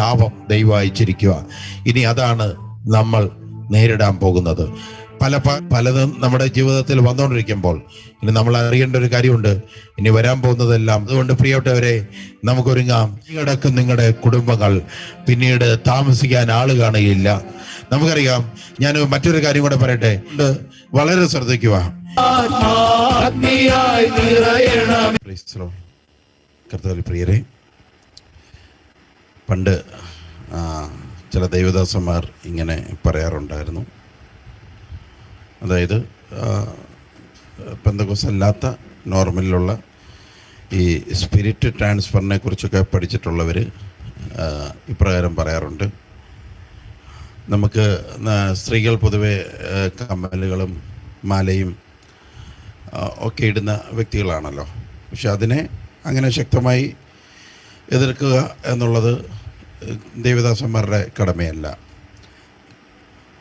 ശാപം ദൈവം അയച്ചിരിക്കുക. ഇനി അതാണ് നമ്മൾ നേരിടാൻ പോകുന്നത്. പല പലതും നമ്മുടെ ജീവിതത്തിൽ വന്നുകൊണ്ടിരിക്കുമ്പോൾ ഇനി നമ്മൾ അറിയേണ്ട ഒരു കാര്യമുണ്ട്. ഇനി വരാൻ പോകുന്നതെല്ലാം അതുകൊണ്ട് പ്രിയപ്പെട്ടവരെ നമുക്കൊരുങ്ങാം. കിടക്കും നിങ്ങളുടെ കുടുംബങ്ങൾ പിന്നീട് താമസിക്കാൻ ആൾ കാണുകയില്ല. നമുക്കറിയാം ഞാൻ മറ്റൊരു കാര്യം കൂടെ പറയട്ടെ. വളരെ ശ്രദ്ധിക്കുക. കർത്താവിൽ പ്രിയരെ പണ്ട് ചില ദൈവദാസന്മാർ ഇങ്ങനെ പറയാറുണ്ടായിരുന്നു. അതായത് പെന്തകോസ് അല്ലാത്ത നോർമലിലുള്ള ഈ സ്പിരിറ്റ് ട്രാൻസ്ഫറിനെ കുറിച്ചൊക്കെ പഠിച്ചിട്ടുള്ളവർ ഇപ്രകാരം പറയാറുണ്ട്. നമുക്ക് സ്ത്രീകൾ പൊതുവെ കമ്മലുകളും മാലയും ഒക്കെ ഇടുന്ന വ്യക്തികളാണല്ലോ. പക്ഷെ അതിനെ അങ്ങനെ ശക്തമായി എതിർക്കുക എന്നുള്ളത് ദേവദാസന്മാരുടെ കടമയല്ല.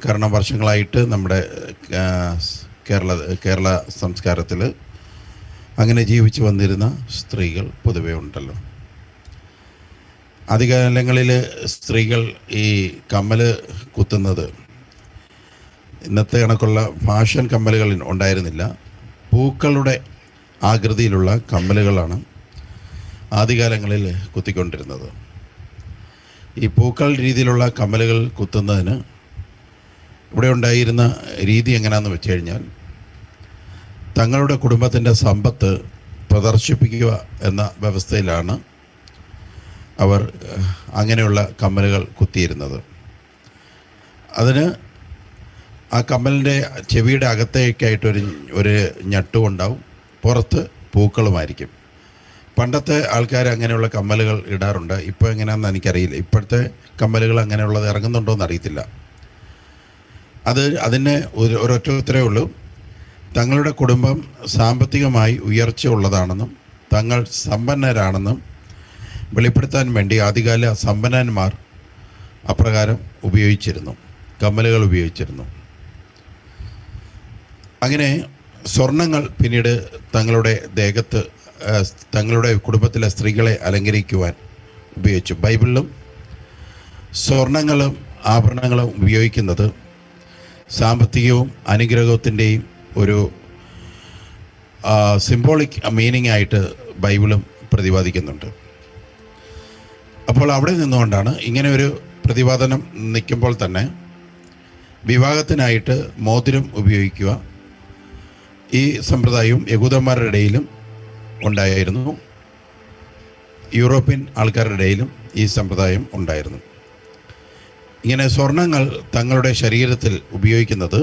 കാരണം വർഷങ്ങളായിട്ട് നമ്മുടെ കേരള കേരള സംസ്കാരത്തിൽ അങ്ങനെ ജീവിച്ചു വന്നിരുന്ന സ്ത്രീകൾ പൊതുവേ ഉണ്ടല്ലോ. അധികാലങ്ങളിൽ സ്ത്രീകൾ ഈ കമ്മൽ കുത്തുന്നത് ഇന്നത്തെ കണക്കുള്ള ഫാഷൻ കമ്മലുകൾ ഉണ്ടായിരുന്നില്ല. പൂക്കളുടെ ആകൃതിയിലുള്ള കമ്മലുകളാണ് ആദ്യകാലങ്ങളിൽ കുത്തിക്കൊണ്ടിരുന്നത്. ഈ പൂക്കൾ രീതിയിലുള്ള കമ്മലുകൾ കുത്തുന്നതിന് ഇവിടെ ഉണ്ടായിരുന്ന രീതി എങ്ങനെയാണെന്ന് വെച്ച് കഴിഞ്ഞാൽ തങ്ങളുടെ കുടുംബത്തിന്റെ സമ്പത്ത് പ്രദർശിപ്പിക്കുക എന്ന വ്യവസ്ഥയിലാണ് അവർ അങ്ങനെയുള്ള കമ്മലുകൾ കുത്തിയിരുന്നത്. അതിന് ആ കമ്മലിന്റെ ചെവിയുടെ അകത്തേക്കായിട്ടൊരു ഒരു ഞട്ടും ഉണ്ടാവും. പുറത്ത് പൂക്കളുമായിരിക്കും. പണ്ടത്തെ ആൾക്കാർ അങ്ങനെയുള്ള കമ്മലുകൾ ഇടാറുണ്ട്. ഇപ്പോൾ എങ്ങനെയാണെന്ന് എനിക്കറിയില്ല. ഇപ്പോഴത്തെ കമ്മലുകൾ അങ്ങനെയുള്ളത് ഇറങ്ങുന്നുണ്ടോ എന്ന് അറിയത്തില്ല അത് അതിന് ഒരു ഒരൊറ്റ ഉത്തരവേ ഉള്ളൂ. തങ്ങളുടെ കുടുംബം സാമ്പത്തികമായി ഉയർച്ച ഉള്ളതാണെന്നും തങ്ങൾ സമ്പന്നരാണെന്നും വെളിപ്പെടുത്താൻ വേണ്ടി ആദ്യകാല സമ്പന്നന്മാർ അപ്രകാരം ഉപയോഗിച്ചിരുന്നു. കമ്മലുകൾ ഉപയോഗിച്ചിരുന്നു. അങ്ങനെ സ്വർണങ്ങൾ പിന്നീട് തങ്ങളുടെ ദേഹത്ത് തങ്ങളുടെ കുടുംബത്തിലെ സ്ത്രീകളെ അലങ്കരിക്കുവാൻ ഉപയോഗിച്ചു. ബൈബിളിലും സ്വർണങ്ങളും ആഭരണങ്ങളും ഉപയോഗിക്കുന്നത് സാമ്പത്തികവും അനുഗ്രഹത്തിന്റെയും ഒരു സിംബോളിക് മീനിങ് ആയിട്ട് ബൈബിളും പ്രതിപാദിക്കുന്നുണ്ട്. അപ്പോൾ അവിടെ നിന്നുകൊണ്ടാണ് ഇങ്ങനെ ഒരു പ്രതിപാദനം നിൽക്കുമ്പോൾ തന്നെ വിവാഹത്തിനായിട്ട് മോതിരം ഉപയോഗിക്കുക. ഈ സമ്പ്രദായവും യഹൂദന്മാരുടെ ഇടയിലും ഉണ്ടായിരുന്നു. യൂറോപ്യൻ ആൾക്കാരുടെ ഇടയിലും ഈ സമ്പ്രദായം ഉണ്ടായിരുന്നു. ഇങ്ങനെ സ്വർണങ്ങൾ തങ്ങളുടെ ശരീരത്തിൽ ഉപയോഗിക്കുന്നത്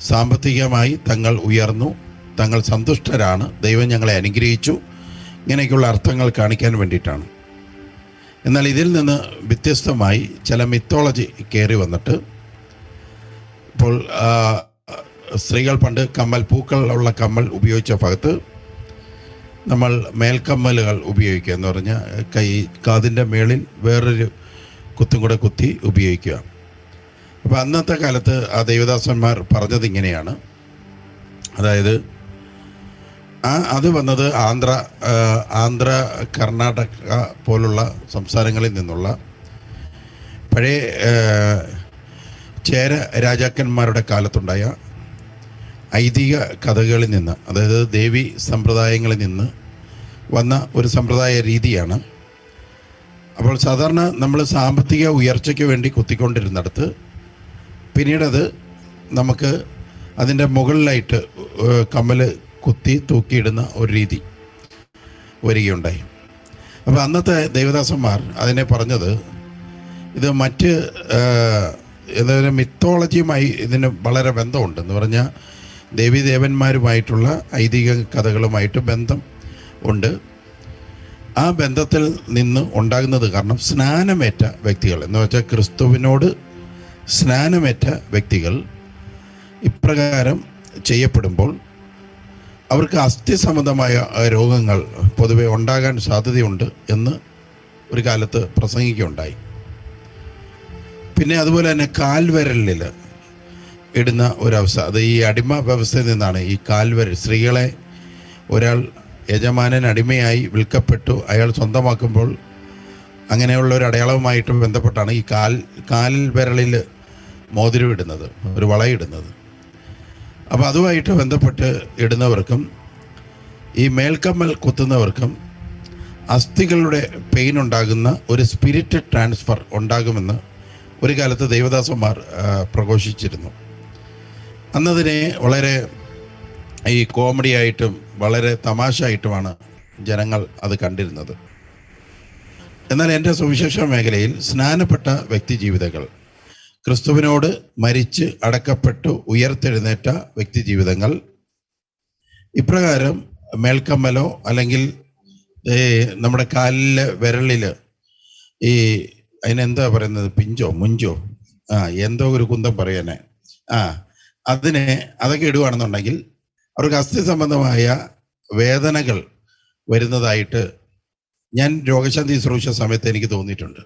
സാമ്പത്തികമായി തങ്ങൾ ഉയർന്നു തങ്ങൾ സന്തുഷ്ടരാണ് ദൈവം ഞങ്ങളെ അനുഗ്രഹിച്ചു ഇങ്ങനെയൊക്കെയുള്ള അർത്ഥങ്ങൾ കാണിക്കാൻ വേണ്ടിയിട്ടാണ്. എന്നാൽ ഇതിൽ നിന്ന് വ്യത്യസ്തമായി ചില മിത്തോളജി കയറി വന്നിട്ട് ഇപ്പോൾ സ്ത്രീകൾ പണ്ട് കമ്മൽ പൂക്കളുള്ള കമ്മൽ ഉപയോഗിച്ച ഭാഗത്ത് നമ്മൾ മേൽക്കമ്മലുകൾ ഉപയോഗിക്കുക എന്ന് പറഞ്ഞാൽ കൈ കാതിന്റെ മേളിൽ വേറൊരു കുത്തും കൂടെ കുത്തി ഉപയോഗിക്കുക. അപ്പോൾ അന്നത്തെ കാലത്ത് ആ ദേവദാസന്മാർ പറഞ്ഞത് ഇങ്ങനെയാണ്. അതായത് ആ അത് വന്നത് ആന്ധ്ര ആന്ധ്ര കർണാടക പോലുള്ള സംസ്ഥാനങ്ങളിൽ നിന്നുള്ള പഴയ ചേര രാജാക്കന്മാരുടെ കാലത്തുണ്ടായ ഐതിഹ്യ കഥകളിൽ നിന്ന് അതായത് ദേവി സമ്പ്രദായങ്ങളിൽ നിന്ന് വന്ന ഒരു സമ്പ്രദായ രീതിയാണ്. അപ്പോൾ സാധാരണ നമ്മൾ സാമ്പത്തിക ഉയർച്ചയ്ക്ക് വേണ്ടി കുത്തിക്കൊണ്ടിരുന്നിടത്ത് പിന്നീടത് നമുക്ക് അതിന്റെ മുകളിലായിട്ട് കമ്മൽ കുത്തി തൂക്കിയിടുന്ന ഒരു രീതി വരികയുണ്ടായി. അപ്പോൾ അന്നത്തെ ദേവദാസന്മാർ അതിനെ പറഞ്ഞത് ഇത് മറ്റ് ഇതൊരു മിത്തോളജിയുമായി ഇതിന് വളരെ ബന്ധമുണ്ടെന്ന് പറഞ്ഞാൽ ദേവീദേവന്മാരുമായിട്ടുള്ള ഐതിഹ്യ കഥകളുമായിട്ട് ബന്ധം ഉണ്ട്. ആ ബന്ധത്തിൽ നിന്ന് ഉണ്ടാകുന്നത് കാരണം സ്നാനമേറ്റ വ്യക്തികൾ. എന്ന് വെച്ചാൽ ക്രിസ്തുവിനോട് സ്നാനമേറ്റ വ്യക്തികൾ ഇപ്രകാരം ചെയ്യപ്പെടുമ്പോൾ അവർക്ക് അസ്ഥി സംബന്ധമായ രോഗങ്ങൾ പൊതുവെ ഉണ്ടാകാൻ സാധ്യതയുണ്ട് എന്ന് ഒരു കാലത്ത് പ്രസംഗിക്കുകയുണ്ടായി. പിന്നെ അതുപോലെ തന്നെ കാൽവിരലിൽ ഇടുന്ന ഒരവസ്ഥ. അത് ഈ അടിമ വ്യവസ്ഥയിൽ നിന്നാണ്. ഈ കാൽവർ സ്ത്രീകളെ ഒരാൾ യജമാനൻ അടിമയായി വിൽക്കപ്പെട്ടു. അയാൾ സ്വന്തമാക്കുമ്പോൾ അങ്ങനെയുള്ള ഒരു അടയാളവുമായിട്ട് ബന്ധപ്പെട്ടാണ് ഈ കാൽ കാലിൽ വിരളിൽ മോതിരം ഇടുന്നത് ഒരു വളയിടുന്നത് അപ്പോൾ അതുമായിട്ട് ബന്ധപ്പെട്ട് ഇടുന്നവർക്കും ഈ മേൽക്കമ്മൽ കുത്തുന്നവർക്കും അസ്ഥികളുടെ പെയിൻ ഉണ്ടാകുന്ന ഒരു സ്പിരിറ്റ് ട്രാൻസ്ഫർ ഉണ്ടാകുമെന്ന് ഒരു കാലത്ത് ദേവദാസന്മാർ പ്രഘോഷിച്ചിരുന്നു. അന്നതിനെ വളരെ ഈ കോമഡിയായിട്ടും വളരെ തമാശയായിട്ടുമാണ് ജനങ്ങൾ അത് കണ്ടിരുന്നത്. എന്നാൽ എന്റെ സുവിശേഷ മേഖലയിൽ സ്നാനപ്പെട്ട വ്യക്തി ജീവിതങ്ങൾ ക്രിസ്തുവിനോട് മരിച്ച് അടക്കപ്പെട്ടു ഉയർത്തെഴുന്നേറ്റ വ്യക്തി ജീവിതങ്ങൾ ഇപ്രകാരം മേൽക്കമ്മലോ അല്ലെങ്കിൽ നമ്മുടെ കാലിലെ വിരലിൽ ഈ അതിനെന്താ പറയുന്നത്? പിഞ്ചോ മുഞ്ചോ? ആ എന്തോ ഒരു കുന്തം പറയാനെ ആ അതിനെ അതൊക്കെ ഇടുകയാണെന്നുണ്ടെങ്കിൽ അവർക്ക് അസ്ഥി സംബന്ധമായ വേദനകൾ വരുന്നതായിട്ട് ഞാൻ രോഗശാന്തി ശുശ്രൂഷ സമയത്ത് എനിക്ക് തോന്നിയിട്ടുണ്ട്.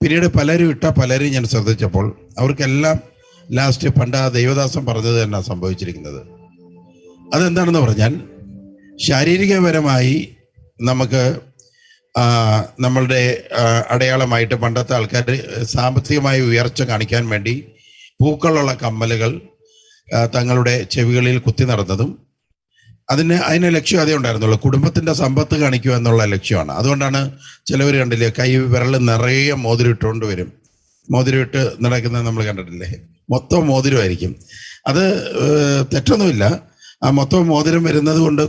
പിന്നീട് പലരും ഇട്ട പലരും ഞാൻ ശ്രദ്ധിച്ചപ്പോൾ അവർക്കെല്ലാം ലാസ്റ്റ് പണ്ട് ആ ദൈവദാസം പറഞ്ഞത് തന്നെ സംഭവിച്ചിരിക്കുന്നത്. അതെന്താണെന്ന് പറഞ്ഞാൽ ശാരീരികപരമായി നമുക്ക് നമ്മളുടെ അടയാളമായിട്ട് പണ്ടത്തെ ആൾക്കാർ സാമ്പത്തികമായ ഉയർച്ച കാണിക്കാൻ വേണ്ടി പൂക്കളുള്ള കമ്മലുകൾ തങ്ങളുടെ ചെവികളിൽ കുത്തി നടന്നതും അതിന് അതിന് ലക്ഷ്യം അതേ ഉണ്ടായിരുന്നുള്ളൂ. കുടുംബത്തിന്റെ സമ്പത്ത് കാണിക്കുക എന്നുള്ള ലക്ഷ്യമാണ്. അതുകൊണ്ടാണ് ചിലവർ കണ്ടില്ലേ കൈ വിരൽ നിറയെ മോതിരം ഇട്ടുകൊണ്ട് വരും. മോതിരം ഇട്ട് നടക്കുന്നത് നമ്മൾ കണ്ടിട്ടില്ലേ? മൊത്തം മോതിരമായിരിക്കും. അത് തെറ്റൊന്നുമില്ല. മൊത്തം മോതിരം വരുന്നത് കൊണ്ട്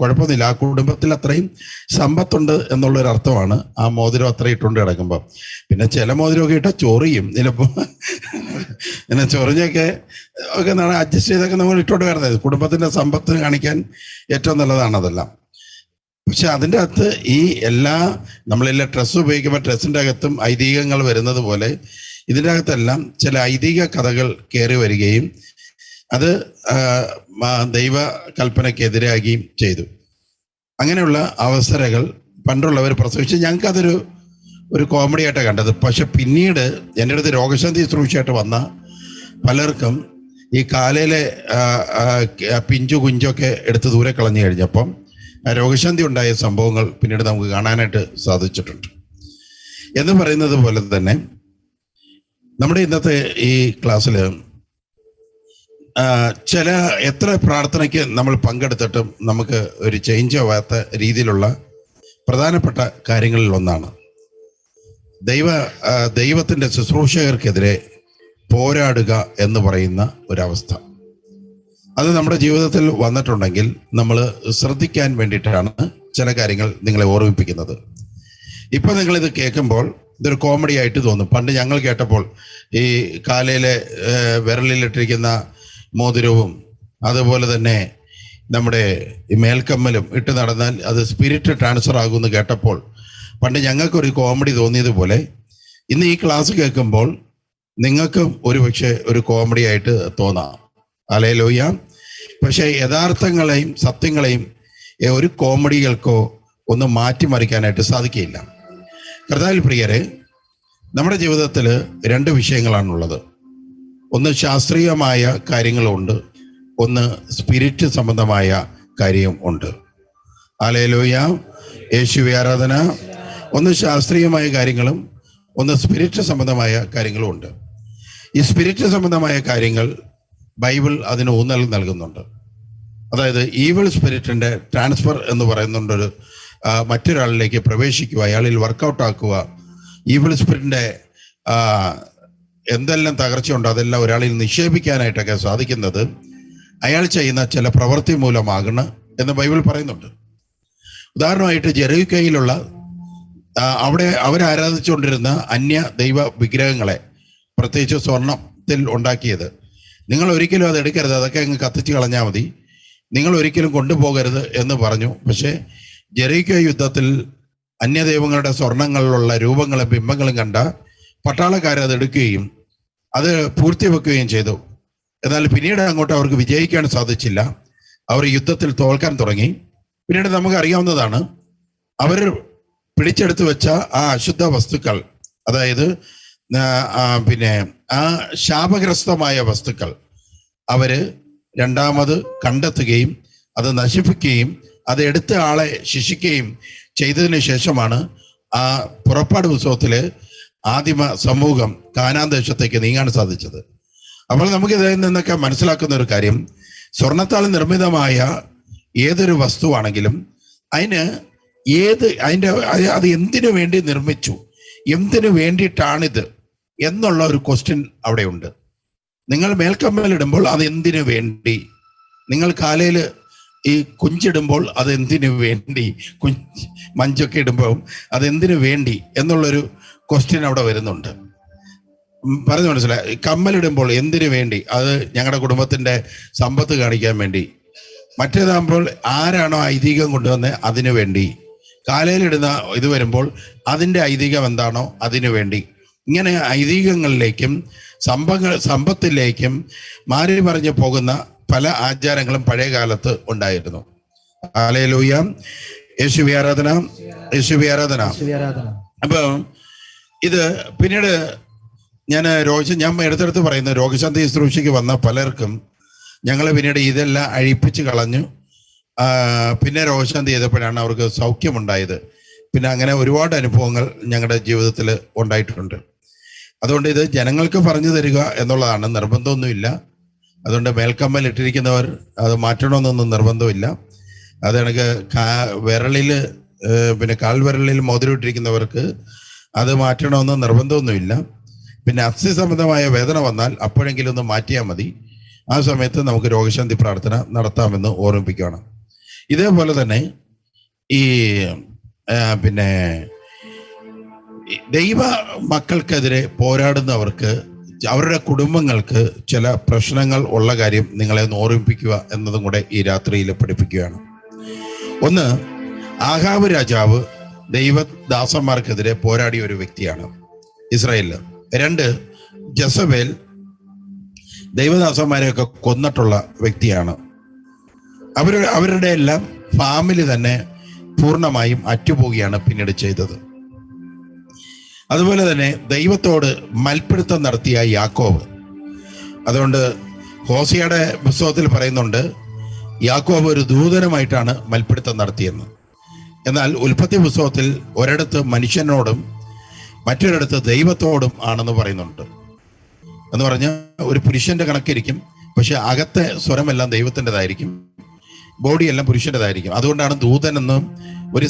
കുഴപ്പമൊന്നുമില്ല. ആ കുടുംബത്തിൽ അത്രയും സമ്പത്തുണ്ട് എന്നുള്ളൊരു അർത്ഥമാണ് ആ മോതിരം അത്ര ഇട്ടുകൊണ്ട് കിടക്കുമ്പോൾ പിന്നെ ചില മോതിരമൊക്കെ ഇട്ട ചൊറിയും. ചിലപ്പോൾ പിന്നെ ചൊറിഞ്ഞൊക്കെ ഒക്കെ അഡ്ജസ്റ്റ് ചെയ്തൊക്കെ നമ്മൾ ഇട്ടോണ്ട് വരുന്നത് കുടുംബത്തിന്റെ സമ്പത്ത് കാണിക്കാൻ ഏറ്റവും നല്ലതാണ് അതെല്ലാം. പക്ഷെ അതിന്റെ അകത്ത് ഈ എല്ലാ നമ്മളെല്ലാം ഡ്രസ്സ് ഉപയോഗിക്കുമ്പോൾ ഡ്രസ്സിന്റെ അകത്തും ഐതിഹ്യങ്ങൾ വരുന്നത് പോലെ ഇതിന്റെ അകത്തെല്ലാം ചില ഐതിഹ്യ കഥകൾ കയറി വരികയും അത് ദൈവ കൽപ്പനയ്ക്കെതിരാകുകയും ചെയ്തു. അങ്ങനെയുള്ള അവസരങ്ങൾ പണ്ടുള്ളവർ പ്രസവിച്ച്. ഞങ്ങൾക്കതൊരു ഒരു കോമഡി ആയിട്ടാണ് കണ്ടത്. പക്ഷെ പിന്നീട് എന്റെ അടുത്ത് രോഗശാന്തി ശുശ്രൂഷയായിട്ട് വന്ന പലർക്കും ഈ കാലയിലെ പിഞ്ചു കുഞ്ചൊക്കെ എടുത്ത് ദൂരെ കളഞ്ഞു കഴിഞ്ഞപ്പം രോഗശാന്തി ഉണ്ടായ സംഭവങ്ങൾ പിന്നീട് നമുക്ക് കാണാനായിട്ട് സാധിച്ചിട്ടുണ്ട്. എന്ന് പറയുന്നത് പോലെ തന്നെ നമ്മുടെ ഇന്നത്തെ ഈ ക്ലാസ്സിൽ ചില എത്ര പ്രാർത്ഥനയ്ക്ക് നമ്മൾ പങ്കെടുത്തിട്ടും നമുക്ക് ഒരു ചേഞ്ച് ആവാത്ത രീതിയിലുള്ള പ്രധാനപ്പെട്ട കാര്യങ്ങളിൽ ഒന്നാണ്. ദൈവ ദൈവത്തിന്റെ ശുശ്രൂഷകർക്കെതിരെ പോരാടുക എന്ന് പറയുന്ന ഒരവസ്ഥ. അത് നമ്മുടെ ജീവിതത്തിൽ വന്നിട്ടുണ്ടെങ്കിൽ നമ്മൾ ശ്രദ്ധിക്കാൻ വേണ്ടിയിട്ടാണ് ചില കാര്യങ്ങൾ നിങ്ങളെ ഓർമ്മിപ്പിക്കുന്നത്. ഇപ്പം നിങ്ങളിത് കേൾക്കുമ്പോൾ ഇതൊരു കോമഡി ആയിട്ട് തോന്നും. പണ്ട് ഞങ്ങൾ കേട്ടപ്പോൾ ഈ കാലയിലെ വിരലിലിട്ടിരിക്കുന്ന മോതിരവും അതുപോലെ തന്നെ നമ്മുടെ മേൽക്കമ്മലും ഇട്ട് നടന്നാൽ അത് സ്പിരിറ്റ് ട്രാൻസ്ഫർ ആകുമെന്ന് കേട്ടപ്പോൾ പണ്ട് ഞങ്ങൾക്കൊരു കോമഡി തോന്നിയതുപോലെ ഇന്ന് ഈ ക്ലാസ് കേൾക്കുമ്പോൾ നിങ്ങൾക്കും ഒരു പക്ഷെ ഒരു കോമഡി ആയിട്ട് തോന്നാം. അലേ ലോയ്യ പക്ഷേ യഥാർത്ഥങ്ങളെയും സത്യങ്ങളെയും ഒരു കോമഡികൾക്കോ ഒന്ന് മാറ്റിമറിക്കാനായിട്ട് സാധിക്കില്ല കർത്താവിൽ പ്രിയരെ നമ്മുടെ ജീവിതത്തിൽ രണ്ട് വിഷയങ്ങളാണുള്ളത്. ഒന്ന് ശാസ്ത്രീയമായ കാര്യങ്ങളുണ്ട്. ഒന്ന് സ്പിരിറ്റ് സംബന്ധമായ കാര്യം ഉണ്ട്. ആലയലോയ യേശുവി ആരാധന. ഒന്ന് ശാസ്ത്രീയമായ കാര്യങ്ങളും ഒന്ന് സ്പിരിറ്റ് സംബന്ധമായ കാര്യങ്ങളും ഉണ്ട്. ഈ സ്പിരിറ്റ് സംബന്ധമായ കാര്യങ്ങൾ ബൈബിൾ അതിന് ഊന്നൽ നൽകുന്നുണ്ട്. അതായത് ഈവൽ സ്പിരിറ്റിന്റെ ട്രാൻസ്ഫർ എന്ന് പറയുന്നുണ്ടൊരു മറ്റൊരാളിലേക്ക് പ്രവേശിക്കുക അയാളിൽ വർക്കൗട്ട് ആക്കുക ഈവിൾ സ്പിരിറ്റിന്റെ ആ, എന്തെല്ലാം തകർച്ചയുണ്ടോ അതെല്ലാം ഒരാളിൽ നിക്ഷേപിക്കാനായിട്ടൊക്കെ സാധിക്കുന്നത്. അയാൾ ചെയ്യുന്ന ചില പ്രവൃത്തി മൂലമാകണം എന്ന് ബൈബിൾ പറയുന്നുണ്ട്. ഉദാഹരണമായിട്ട് ജെറൂക്കയിലുള്ള അവിടെ അവരാരാധിച്ചുകൊണ്ടിരുന്ന അന്യ ദൈവ വിഗ്രഹങ്ങളെ പ്രത്യേകിച്ച് സ്വർണത്തിൽ ഉണ്ടാക്കിയത്. നിങ്ങൾ ഒരിക്കലും അത് എടുക്കരുത് അതൊക്കെ അങ്ങ് കത്തിച്ച് കളഞ്ഞാൽ മതി. നിങ്ങൾ ഒരിക്കലും കൊണ്ടുപോകരുത് എന്ന് പറഞ്ഞു. പക്ഷേ ജെറീക്കോ യുദ്ധത്തിൽ അന്യദൈവങ്ങളുടെ സ്വർണങ്ങളിലുള്ള രൂപങ്ങളും ബിംബങ്ങളും കണ്ട പട്ടാളക്കാർ അത് എടുക്കുകയും അത് പൂർത്തിവെക്കുകയും ചെയ്തു. എന്നാൽ പിന്നീട് അങ്ങോട്ട് അവർക്ക് വിജയിക്കാൻ സാധിച്ചില്ല. അവർ യുദ്ധത്തിൽ തോൽക്കാൻ തുടങ്ങി. പിന്നീട് നമുക്ക് അറിയാവുന്നതാണ് അവർ പിടിച്ചെടുത്തു വെച്ച ആ അശുദ്ധ വസ്തുക്കൾ അതായത് പിന്നെ ആ ശാപഗ്രസ്തമായ വസ്തുക്കൾ അവർ രണ്ടാമത് കണ്ടെത്തുകയും അത് നശിപ്പിക്കുകയും അത് എടുത്ത ആളെ ശിക്ഷിക്കുകയും ചെയ്തതിന് ശേഷമാണ് ആ പുറപ്പാട് പുസ്തകത്തിൽ ആദിമ സമൂഹം കാനാൻ ദേശത്തേക്ക് നീങ്ങാൻ സാധിച്ചത്. അപ്പോൾ നമുക്ക് ഇതിൽ നിന്നൊക്കെ മനസ്സിലാക്കുന്ന ഒരു കാര്യം സ്വർണത്താൽ നിർമ്മിതമായ ഏതൊരു വസ്തുവാണെങ്കിലും അതിന് ഏത് അതിന്റെ അത് എന്തിനു വേണ്ടി നിർമ്മിച്ചു എന്തിനു വേണ്ടിയിട്ടാണിത് എന്നുള്ള ഒരു ക്വസ്റ്റ്യൻ അവിടെ ഉണ്ട് നിങ്ങൾ മേൽക്കമ്മലിടുമ്പോൾ അത് എന്തിനു വേണ്ടി? നിങ്ങൾ കാലയിൽ ഈ കുഞ്ചിടുമ്പോൾ അത് എന്തിനു വേണ്ടി? കുഞ്ച് മഞ്ചൊക്കെ ഇടുമ്പോൾ അത് എന്തിനു വേണ്ടി? എന്നുള്ളൊരു ക്വസ്റ്റ്യൻ അവിടെ വരുന്നുണ്ട്. പറഞ്ഞു മനസ്സിലായി. കമ്മലിടുമ്പോൾ എന്തിനു വേണ്ടി? അത് ഞങ്ങളുടെ കുടുംബത്തിന്റെ സമ്പത്ത് കാണിക്കാൻ വേണ്ടി. മറ്റേതാകുമ്പോൾ ആരാണോ ഐതിഹ്യം കൊണ്ടുവന്ന് അതിനു വേണ്ടി. കാലയിലിടുന്ന ഇത് വരുമ്പോൾ അതിന്റെ ഐതിഹ്യം എന്താണോ അതിനു വേണ്ടി. ഇങ്ങനെ ഐതിഹ്യങ്ങളിലേക്കും സമ്പങ്ങൾ സമ്പത്തിലേക്കും മാറി പറഞ്ഞു പോകുന്ന പല ആചാരങ്ങളും പഴയ കാലത്ത് ഉണ്ടായിരുന്നു. ആലയലൂയ യേശുവി ആരാധന. യേശുവി ആരാധന. അപ്പം അപ്പൊ ഇത് പിന്നീട് ഞാൻ രോഗ ഞാൻ എടുത്തെടുത്ത് പറയുന്ന രോഗശാന്തി ശുശ്രൂഷയ്ക്ക് വന്ന പലർക്കും ഞങ്ങൾ പിന്നീട് ഇതെല്ലാം അഴിപ്പിച്ച് കളഞ്ഞു. പിന്നെ രോഗശാന്തി ചെയ്തപ്പോഴാണ് അവർക്ക് സൗഖ്യമുണ്ടായത്. പിന്നെ അങ്ങനെ ഒരുപാട് അനുഭവങ്ങൾ ഞങ്ങളുടെ ജീവിതത്തിൽ ഉണ്ടായിട്ടുണ്ട്. അതുകൊണ്ട് ഇത് ജനങ്ങൾക്ക് പറഞ്ഞു തരിക എന്നുള്ളതാണ്. നിർബന്ധമൊന്നുമില്ല. അതുകൊണ്ട് മേൽക്കമ്മൽ ഇട്ടിരിക്കുന്നവർ അത് മാറ്റണമെന്നൊന്നും നിർബന്ധമില്ല. അത് കണക്ക് കാ വിരളിൽ പിന്നെ കാൽവിരലിൽ മോതിരം ഇട്ടിരിക്കുന്നവർക്ക് അത് മാറ്റണമെന്ന് നിർബന്ധമൊന്നുമില്ല. പിന്നെ അസ്ഥി സംബന്ധമായ വേദന വന്നാൽ അപ്പോഴെങ്കിലും ഒന്ന് മാറ്റിയാൽ മതി. ആ സമയത്ത് നമുക്ക് രോഗശാന്തി പ്രാർത്ഥന നടത്താമെന്ന് ഓർമ്മിപ്പിക്കുകയാണ്. ഇതേപോലെ തന്നെ ഈ പിന്നെ ദൈവ മക്കൾക്കെതിരെ പോരാടുന്നവർക്ക് അവരുടെ കുടുംബങ്ങൾക്ക് ചില പ്രശ്നങ്ങൾ ഉള്ള കാര്യം നിങ്ങളെ ഒന്ന് ഓർമ്മിപ്പിക്കുക എന്നതും കൂടെ ഈ രാത്രിയിൽ പഠിപ്പിക്കുകയാണ്. ഒന്ന് ആഹാവ് രാജാവ് ദൈവദാസന്മാർക്കെതിരെ പോരാടിയ ഒരു വ്യക്തിയാണ് ഇസ്രായേലിൽ രണ്ട് ജസബേൽ ദൈവദാസന്മാരെയൊക്കെ കൊന്നിട്ടുള്ള വ്യക്തിയാണ്. അവർ അവരുടെ എല്ലാം ഫാമിലി തന്നെ പൂർണമായും അറ്റുപോവുകയാണ് പിന്നീട് ചെയ്തത്. അതുപോലെ തന്നെ ദൈവത്തോട് മൽപ്പിടുത്തം നടത്തിയ യാക്കോവ് അതുകൊണ്ട് ഹോസിയുടെ പുസ്തകത്തിൽ പറയുന്നുണ്ട് യാക്കോവ് ഒരു ദൂതനുമായിട്ടാണ് മൽപ്പിടുത്തം നടത്തിയെന്ന്. എന്നാൽ ഉൽപ്പത്തി പുസ്തകത്തിൽ ഒരിടത്ത് മനുഷ്യനോടും മറ്റൊരിടത്ത് ദൈവത്തോടും ആണെന്ന് പറയുന്നുണ്ട്. എന്ന് പറഞ്ഞ ഒരു പുരുഷന്റെ കണക്കിരിക്കും പക്ഷെ അകത്തെ സ്വരമെല്ലാം ദൈവത്തിന്റെതായിരിക്കും. ബോഡി എല്ലാം പുരുഷന്റെതായിരിക്കും അതുകൊണ്ടാണ് ദൂതൻ എന്നും ഒരു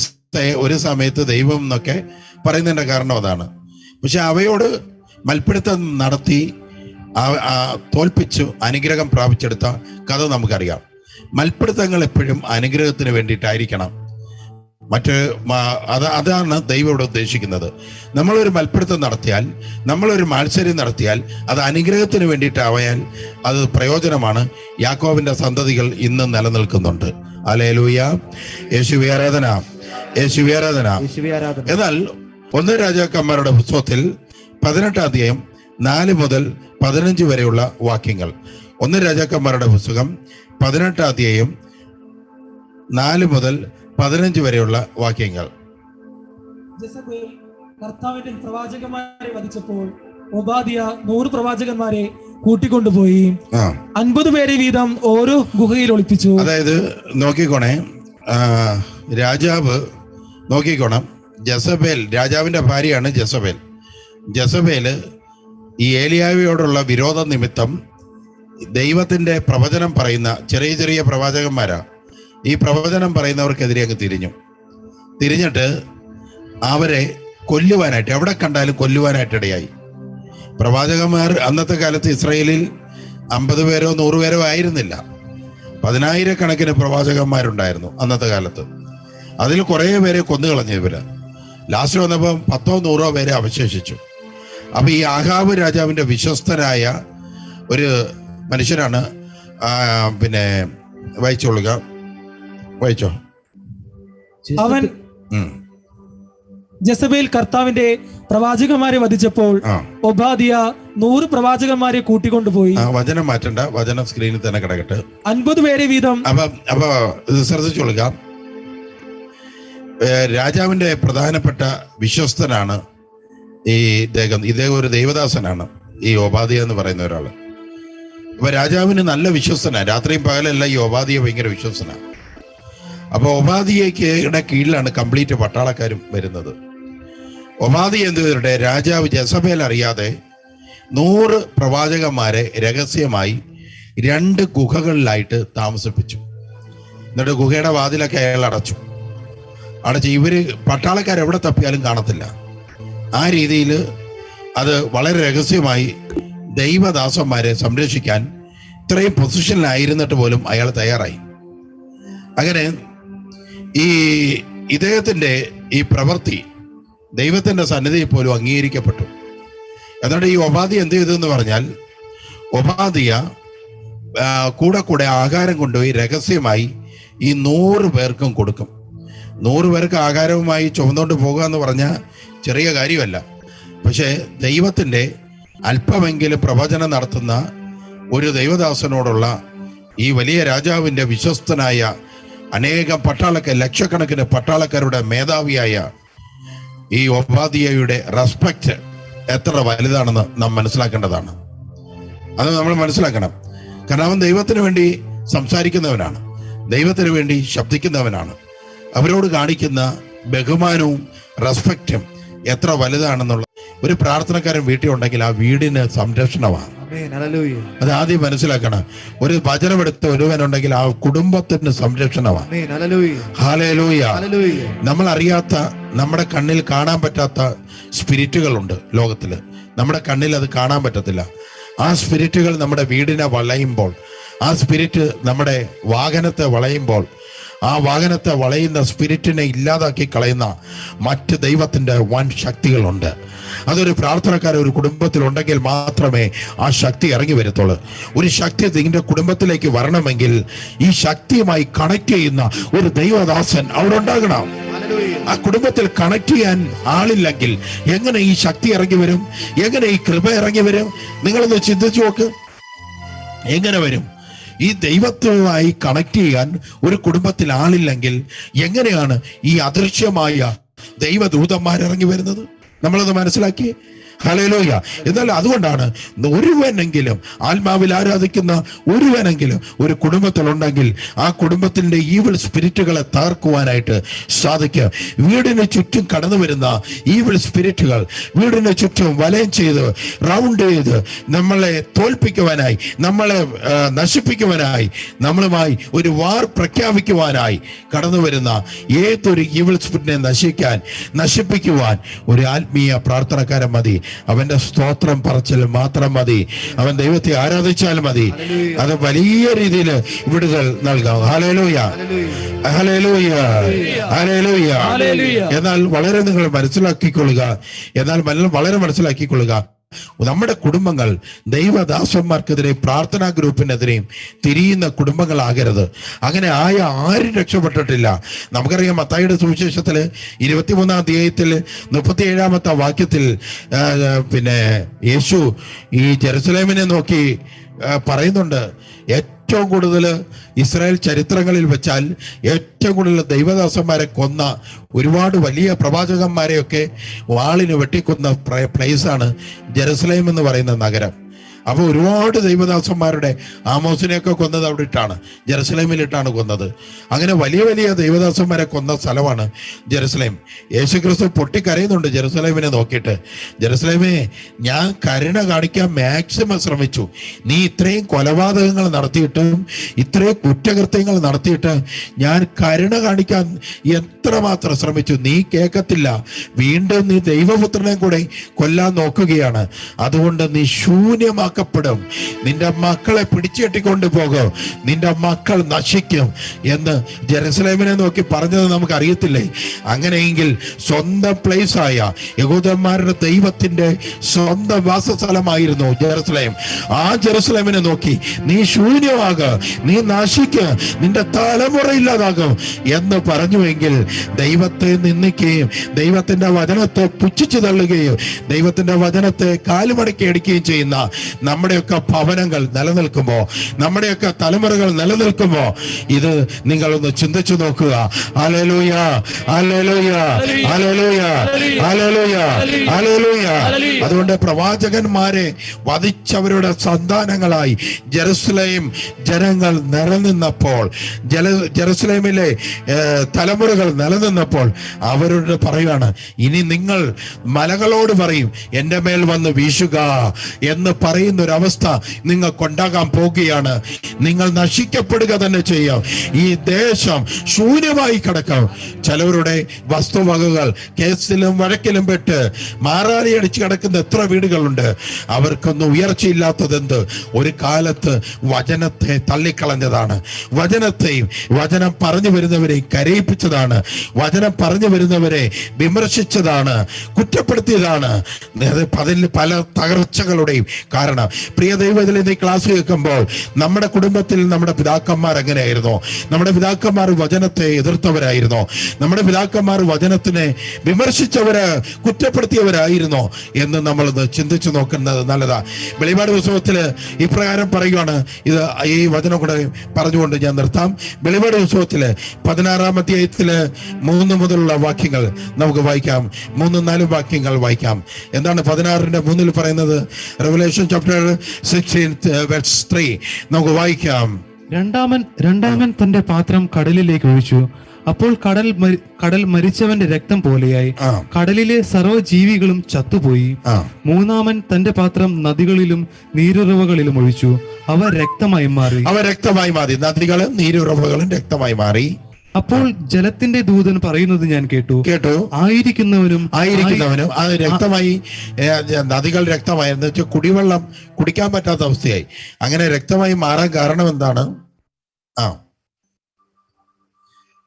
ഒരു സമയത്ത് ദൈവം എന്നൊക്കെ പറയുന്നതിന്റെ കാരണം അതാണ്. പക്ഷെ അവയോട് മൽപ്പിടുത്തം നടത്തി തോൽപ്പിച്ചു അനുഗ്രഹം പ്രാപിച്ചെടുത്ത കഥ നമുക്കറിയാം. മൽപ്പിടുത്തങ്ങൾ എപ്പോഴും അനുഗ്രഹത്തിന് വേണ്ടിയിട്ടായിരിക്കണം. മറ്റ് അത് അതാണ് ദൈവം ഇവിടെ ഉദ്ദേശിക്കുന്നത്. നമ്മളൊരു മൽപ്പിടുത്തം നടത്തിയാൽ നമ്മളൊരു മത്സരം നടത്തിയാൽ അത് അനുഗ്രഹത്തിന് വേണ്ടിയിട്ടാവയാൽ അത് പ്രയോജനമാണ്. യാക്കോവിന്റെ സന്തതികൾ ഇന്ന് നിലനിൽക്കുന്നുണ്ട്. അലേലൂയ യേശു ആരാധന. യേശു ആരാധന. യേശുവേ ആരാധന. എന്നാൽ ഒന്ന് രാജാക്കന്മാരുടെ പുസ്തകത്തിൽ പതിനെട്ടാം അധ്യായം നാല് മുതൽ പതിനഞ്ച് വരെയുള്ള വാക്യങ്ങൾ. ഒന്ന് രാജാക്കന്മാരുടെ പുസ്തകം പതിനെട്ടാം അധ്യായം നാല് മുതൽ പതിനഞ്ച് വരെയുള്ള വാക്യങ്ങൾ. കർത്താവിന്റെ പ്രവാചകന്മാരെ വധിച്ചപ്പോൾ ഒബാദിയ നൂറ് പ്രവാചകന്മാരെ കൂട്ടിക്കൊണ്ടുപോയി. അൻപത് പേരെ വീതം ഓരോ ഗുഹയിൽ ഒളിപ്പിച്ചു. അതായത് നോക്കിക്കോണേ രാജാവ് നോക്കിക്കോണം ജസബേൽ രാജാവിന്റെ ഭാര്യയാണ് ജസബേൽ. ജസബേൽ ഈ ഏലിയാവിയോടുള്ള വിരോധ നിമിത്തം ദൈവത്തിന്റെ പ്രവചനം പറയുന്ന ചെറിയ ചെറിയ പ്രവാചകന്മാരാ. ഈ പ്രവചനം പറയുന്നവർക്കെതിരെ അങ്ങ് തിരിഞ്ഞു. തിരിഞ്ഞിട്ട് അവരെ കൊല്ലുവാനായിട്ട് എവിടെ കണ്ടാലും കൊല്ലുവാനായിട്ട് ഇടയായി പ്രവാചകന്മാർ അന്നത്തെ കാലത്ത് ഇസ്രയേലിൽ അമ്പത് പേരോ നൂറ് പേരോ ആയിരുന്നില്ല. പതിനായിരക്കണക്കിന് പ്രവാചകന്മാരുണ്ടായിരുന്നു അന്നത്തെ കാലത്ത്. അതിൽ കുറേ പേരെ കൊന്നുകളഞ്ഞു ഇവർ. ലാസ്റ്റ് വന്നപ്പോൾ പത്തോ നൂറോ പേരെ അവശേഷിച്ചു. അപ്പോൾ ഈ ആഹാബ് രാജാവിന്റെ വിശ്വസ്തനായ ഒരു മനുഷ്യനാണ് പിന്നെ വായിച്ചോളുക. വായിച്ചോ? അവൻ ജസബേൽ കർത്താവിന്റെ പ്രവാചകന്മാരെ വധിച്ചപ്പോൾ ഒബാദിയ നൂറ് പ്രവാചകന്മാരെ കൂട്ടിക്കൊണ്ടുപോയി. വചനം മാറ്റണ്ട. വചനം സ്ക്രീനിൽ തന്നെ കിടക്കട്ടെ. അൻപത് പേരെ വീതം അപ്പൊ അപ്പൊ ഇത് ശ്രദ്ധിച്ചോളുക രാജാവിന്റെ പ്രധാനപ്പെട്ട വിശ്വസ്തനാണ് ഈ ഇദ്ദേഹം. ഇദ്ദേഹം ഒരു ദൈവദാസനാണ്. ഈ ഒബാദിയ എന്ന് പറയുന്ന ഒരാൾ. അപ്പൊ രാജാവിന് നല്ല വിശ്വസ്തനാണ് രാത്രിയും പകലല്ല ഈ ഒബാദിയ ഭയങ്കര വിശ്വസ്തനാണ് അപ്പൊ ഒബാദിയയ്ക്ക് കീഴിലാണ് കംപ്ലീറ്റ് പട്ടാളക്കാരും വരുന്നത്. ഒബാദി എന്തുവരുടെ രാജാവ് ജസബേൽ അറിയാതെ നൂറ് പ്രവാചകന്മാരെ രഹസ്യമായി രണ്ട് ഗുഹകളിലായിട്ട് താമസിപ്പിച്ചു. എന്നിട്ട് ഗുഹയുടെ വാതിലൊക്കെ അയാൾ അടച്ചു. അടച്ച് ഇവർ പട്ടാളക്കാർ എവിടെ തപ്പിയാലും കാണത്തില്ല. ആ രീതിയിൽ അത് വളരെ രഹസ്യമായി ദൈവദാസന്മാരെ സംരക്ഷിക്കാൻ ഇത്രയും പൊസിഷനിലായിരുന്നിട്ട് പോലും അയാൾ തയ്യാറായി. അങ്ങനെ ഈ ഇദ്ദേഹത്തിന്റെ ഈ പ്രവൃത്തി ദൈവത്തിന്റെ സന്നിധിയിൽ പോലും അംഗീകരിക്കപ്പെട്ടു. എന്നിട്ട് ഈ ഒപാധി എന്ത് ചെയ്തു എന്ന് പറഞ്ഞാൽ ഒപാധിയ ആ, കൂടെ കൂടെ ആഹാരം കൊണ്ടുപോയി രഹസ്യമായി ഈ നൂറ് പേർക്കും കൊടുക്കും. നൂറ് പേർക്ക് ആഹാരവുമായി ചുമന്നുകൊണ്ട് പോകുക എന്ന് പറഞ്ഞാൽ ചെറിയ കാര്യമല്ല. പക്ഷേ ദൈവത്തിന്റെ അല്പമെങ്കിലും പ്രവചനം നടത്തുന്ന ഒരു ദൈവദാസനോടുള്ള ഈ വലിയ രാജാവിന്റെ വിശ്വസ്തനായ അനേകം പട്ടാളക്കാർ ലക്ഷക്കണക്കിന് പട്ടാളക്കാരുടെ മേധാവിയായ ഈ ഒബാദിയയുടെ റെസ്പെക്റ്റ് എത്ര വലുതാണെന്ന് നാം മനസ്സിലാക്കേണ്ടതാണ്. അത് നമ്മൾ മനസ്സിലാക്കണം. കാരണം അവൻ ദൈവത്തിന് വേണ്ടി സംസാരിക്കുന്നവനാണ്. ദൈവത്തിന് വേണ്ടി ശബ്ദിക്കുന്നവനാണ്. അവരോട് കാണിക്കുന്ന ബഹുമാനവും റെസ്പെക്റ്റും എത്ര വലുതാണെന്നുള്ള ഒരു പ്രാർത്ഥനക്കാരൻ വീട്ടിൽ ഉണ്ടെങ്കിൽ ആ വീടിന് സംരക്ഷണമാണ്. അത് ആദ്യം മനസ്സിലാക്കണം. ഒരു വചനമെടുത്ത ഒരുവനുണ്ടെങ്കിൽ ആ കുടുംബത്തിന് സംരക്ഷണമാണ്. നമ്മൾ അറിയാത്ത നമ്മുടെ കണ്ണിൽ കാണാൻ പറ്റാത്ത സ്പിരിറ്റുകളുണ്ട് ലോകത്തിൽ. നമ്മുടെ കണ്ണിൽ അത് കാണാൻ പറ്റത്തില്ല. ആ സ്പിരിറ്റുകൾ നമ്മുടെ വീടിനെ വളയുമ്പോൾ ആ സ്പിരിറ്റ് നമ്മുടെ വാഹനത്തെ വളയുമ്പോൾ ആ വാഹനത്തെ വളയുന്ന സ്പിരിറ്റിനെ ഇല്ലാതാക്കി കളയുന്ന മറ്റ് ദൈവത്തിന്റെ വൻ ശക്തികളുണ്ട്. അതൊരു പ്രാർത്ഥനക്കാരൻ ഒരു കുടുംബത്തിൽ ഉണ്ടെങ്കിൽ മാത്രമേ ആ ശക്തി ഇറങ്ങി വരത്തുള്ളൂ. ഒരു ശക്തി നിങ്ങളുടെ കുടുംബത്തിലേക്ക് വരണമെങ്കിൽ ഈ ശക്തിയുമായി കണക്ട് ചെയ്യുന്ന ഒരു ദൈവദാസൻ അവിടെ ഉണ്ടാകണം. ആ കുടുംബത്തിൽ കണക്ട് ചെയ്യാൻ ആളില്ലെങ്കിൽ എങ്ങനെ ഈ ശക്തി ഇറങ്ങി വരും? എങ്ങനെ ഈ കൃപ ഇറങ്ങി വരും? നിങ്ങളൊന്ന് ചിന്തിച്ചു നോക്ക്. എങ്ങനെ വരും? ഈ ദൈവത്തുമായി കണക്ട് ചെയ്യാൻ ഒരു കുടുംബത്തിൽ ആളില്ലെങ്കിൽ എങ്ങനെയാണ് ഈ അദൃശ്യമായ ദൈവദൂതന്മാരിറങ്ങി വരുന്നത്? നമ്മളത് മനസ്സിലാക്കി ഹലേലോയ എന്നാൽ അതുകൊണ്ടാണ് ഒരുവനെങ്കിലും ആത്മാവിൽ ആരാധിക്കുന്ന ഒരുവനെങ്കിലും ഒരു കുടുംബത്തിൽ ഉണ്ടെങ്കിൽ ആ കുടുംബത്തിന്റെ ഈവൽ സ്പിരിറ്റുകളെ തകർക്കുവാനായിട്ട് സാധിക്കുക. വീടിന് ചുറ്റും കടന്നു വരുന്ന ഈവൽ സ്പിരിറ്റുകൾ വീടിന് ചുറ്റും വലയം ചെയ്ത് റൗണ്ട് ചെയ്ത് നമ്മളെ തോൽപ്പിക്കുവാനായി നമ്മളെ നശിപ്പിക്കുവാനായി നമ്മളുമായി ഒരു വാർ പ്രഖ്യാപിക്കുവാനായി കടന്നു വരുന്ന ഏതൊരു ഈവൽ സ്പിരിറ്റിനെ നശിക്കാൻ നശിപ്പിക്കുവാൻ ഒരു ആത്മീയ പ്രാർത്ഥനക്കാരൻ മതി. അവന്റെ സ്തോത്രം പറച്ചാൽ മാത്രം മതി. അവൻ ദൈവത്തെ ആരാധിച്ചാൽ മതി. അത് വലിയ രീതിയിൽ വിടുതൽ നൽകാം. Hallelujah hallelujah. എന്നാൽ വളരെ നിങ്ങൾ മനസ്സിലാക്കിക്കൊള്ളുക. എന്നാൽ വളരെ മനസ്സിലാക്കിക്കൊള്ളുക. നമ്മുടെ കുടുംബങ്ങൾ ദൈവദാസന്മാർക്കെതിരെ പ്രാർത്ഥനാ ഗ്രൂപ്പിനെതിരെയും തിരിയുന്ന കുടുംബങ്ങളാകരുത്. അങ്ങനെ ആയ ആരും രക്ഷപ്പെട്ടിട്ടില്ല. നമുക്കറിയാം മത്തായിയുടെ സുവിശേഷത്തിൽ ഇരുപത്തിമൂന്നാം അധ്യായത്തിൽ മുപ്പത്തി ഏഴാമത്തെ വാക്യത്തിൽ പിന്നെ യേശു ഈ ജെറുസലേമിനെ നോക്കി പറയുന്നുണ്ട്. ഏറ്റവും കൂടുതൽ ഇസ്രായേൽ ചരിത്രങ്ങളിൽ വെച്ചാൽ ഏറ്റവും കൂടുതൽ ദൈവദാസന്മാരെ കൊന്ന ഒരുപാട് വലിയ പ്രവാചകന്മാരെയൊക്കെ വാളിന് വെട്ടിക്കൊന്ന പ്ലേസാണ് ജെറുസലേം എന്ന് പറയുന്ന നഗരം. അപ്പോൾ ഒരുപാട് ദൈവദാസന്മാരുടെ ആമോസിനെയൊക്കെ കൊന്നത് അവിടെ ഇട്ടാണ് ജെറുസലേമിലിട്ടാണ് കൊന്നത്. അങ്ങനെ വലിയ വലിയ ദൈവദാസന്മാരെ കൊന്ന സ്ഥലമാണ് ജെറുസലേം. യേശുക്രിസ്തു പൊട്ടിക്കരയുന്നുണ്ട് ജെറുസലേമിനെ നോക്കിയിട്ട്. ജെറുസലേമേ ഞാൻ കരുണ കാണിക്കാൻ മാക്സിമം ശ്രമിച്ചു. നീ ഇത്രയും കൊലപാതകങ്ങൾ നടത്തിയിട്ടും ഇത്രയും കുറ്റകൃത്യങ്ങൾ നടത്തിയിട്ട് ഞാൻ കരുണ കാണിക്കാൻ എത്രമാത്രം ശ്രമിച്ചു. നീ കേൾക്കത്തില്ല. വീണ്ടും നീ ദൈവപുത്രനെ കൂടെ കൊല്ലാൻ നോക്കുകയാണ്. അതുകൊണ്ട് നീ ശൂന്യമാക്കപ്പെടും നിന്റെ മക്കളെ പിടിച്ചെട്ടിക്കൊണ്ട് പോകും. നിന്റെ മക്കൾ നശിക്കും എന്ന് ജെറുസലേമിനെ നോക്കി പറഞ്ഞത് നമുക്ക് അറിയത്തില്ലേ അങ്ങനെയെങ്കിൽ സ്വന്തം പ്ലേസ് ആയ യഹൂദന്മാരുടെ ദൈവത്തിന്റെ സ്വന്തം വാസസ്ഥലമായിരുന്നു ജെറുസലേം. ആ ജെറുസലേമിനെ നോക്കി നീ ശൂന്യമാക നീ നശിക്ക നിന്റെ തലമുറ ഇല്ലാതാകും എന്ന് പറഞ്ഞുവെങ്കിൽ ദൈവത്തെ നിന്ദിക്കുകയും ദൈവത്തിന്റെ വചനത്തെ പുച്ഛിച്ചു തള്ളുകയും ദൈവത്തിന്റെ വചനത്തെ കാലുമടക്കി അടിക്കുകയും ചെയ്യുന്ന നമ്മുടെയൊക്കെ ഭവനങ്ങൾ നിലനിൽക്കുമ്പോൾ നമ്മുടെയൊക്കെ തലമുറകൾ നിലനിൽക്കുമ്പോൾ ഇത് നിങ്ങളൊന്ന് ചിന്തിച്ചു നോക്കുക. Alleluia alleluia alleluia alleluia alleluia അതുകൊണ്ട് പ്രവാചകന്മാരെ വധിച്ചവരുടെ സന്താനങ്ങളായി ജെറുസലേം ജനങ്ങൾ നിലനിന്നപ്പോൾ ജല ജെറുസലേമിലെ തലമുറകൾ നിലനിന്നപ്പോൾ അവരോട് പറയുകയാണ് ഇനി നിങ്ങൾ മലകളോട് പറയും എന്റെ മേൽ വന്ന് വീശുക എന്ന് പറയുന്ന ഒരു അവസ്ഥ നിങ്ങൾക്കുണ്ടാകാൻ പോകുകയാണ്. നിങ്ങൾ നശിക്കപ്പെടുക തന്നെ ചെയ്യാം. ഈ ദേശം ശൂന്യമായി കിടക്കാം. ചിലവരുടെ വസ്തുവകകൾ കേസിലും വഴക്കിലും പെട്ട് മാറാലി അടിച്ച് കിടക്കുന്ന എത്ര വീടുകളുണ്ട്. അവർക്കൊന്നും ഉയർച്ചയില്ലാത്തത് എന്ത്? ഒരു കാലത്ത് വചനത്തെ തള്ളിക്കളഞ്ഞതാണ്. വചനത്തെയും വചനം പറഞ്ഞു വരുന്നവരെ കരയിപ്പിച്ചതാണ്. വചനം പറഞ്ഞു വരുന്നവരെ വിമർശിച്ചതാണ്. കുറ്റപ്പെടുത്തിയതാണ്. പതിൽ പല തകർച്ചകളുടെയും കാരണം. പ്രിയ ദൈവത്തിൽ ഇന്ന് ക്ലാസ് കേൾക്കുമ്പോൾ നമ്മുടെ കുടുംബത്തിൽ നമ്മുടെ പിതാക്കന്മാർ എങ്ങനെയായിരുന്നു? നമ്മുടെ പിതാക്കന്മാർ വചനത്തെ എതിർത്തവരായിരുന്നോ. നമ്മുടെ പിതാക്കന്മാർ വചനത്തിനെ വിമർശിച്ചവര് കുറ്റപ്പെടുത്തിയവരായിരുന്നോ എന്ന് നമ്മൾ ചിന്തിച്ചു നോക്കുന്നത് നല്ലതാ. വെളിപാട് ഉത്സവത്തിൽ ഇപ്രകാരം പറയുകയാണ് ഇത് ഈ വചനം കൂടെ പറഞ്ഞുകൊണ്ട് ഞാൻ നിർത്താം. വെളിപാട് ഉത്സവത്തിൽ പതിനാറാം അധ്യായത്തിൽ മൂന്ന് മുതലുള്ള വാക്യങ്ങൾ നമുക്ക് വായിക്കാം. മൂന്ന് നാല് വാക്യങ്ങൾ വായിക്കാം. എന്താണ് പതിനാറിന്റെ മൂന്നിൽ പറയുന്നത്? Revelation chapter sixteen verse three നമുക്ക് വായിക്കാം. രണ്ടാമൻ രണ്ടാമൻ തന്റെ പാത്രം കടലിലേക്ക് ഒഴിച്ചു. അപ്പോൾ കടൽ കടൽ മരിച്ചവന്റെ രക്തം പോലെയായി. കടലിലെ കടലിലെ സർവജീവികളും ചത്തുപോയി. മൂന്നാമൻ തന്റെ പാത്രം നദികളിലും നീരുറവകളിലും ഒഴിച്ചു. അവ രക്തമായി മാറി. അവ രക്തമായി മാറി. നദികളും നീരുറവുകളും രക്തമായി മാറി. അപ്പോൾ ജലത്തിന്റെ ദൂതൻ പറയുന്നത് ഞാൻ കേട്ടു. കേട്ടു. ആയിരിക്കുന്നവനും ആയിരിക്കുന്നവനും. അത് രക്തമായി നദികൾ രക്തമായി. എന്ന് വെച്ചാൽ കുടിവെള്ളം കുടിക്കാൻ പറ്റാത്ത അവസ്ഥയായി. അങ്ങനെ രക്തമായി മാറാൻ കാരണം എന്താണ്? ആ.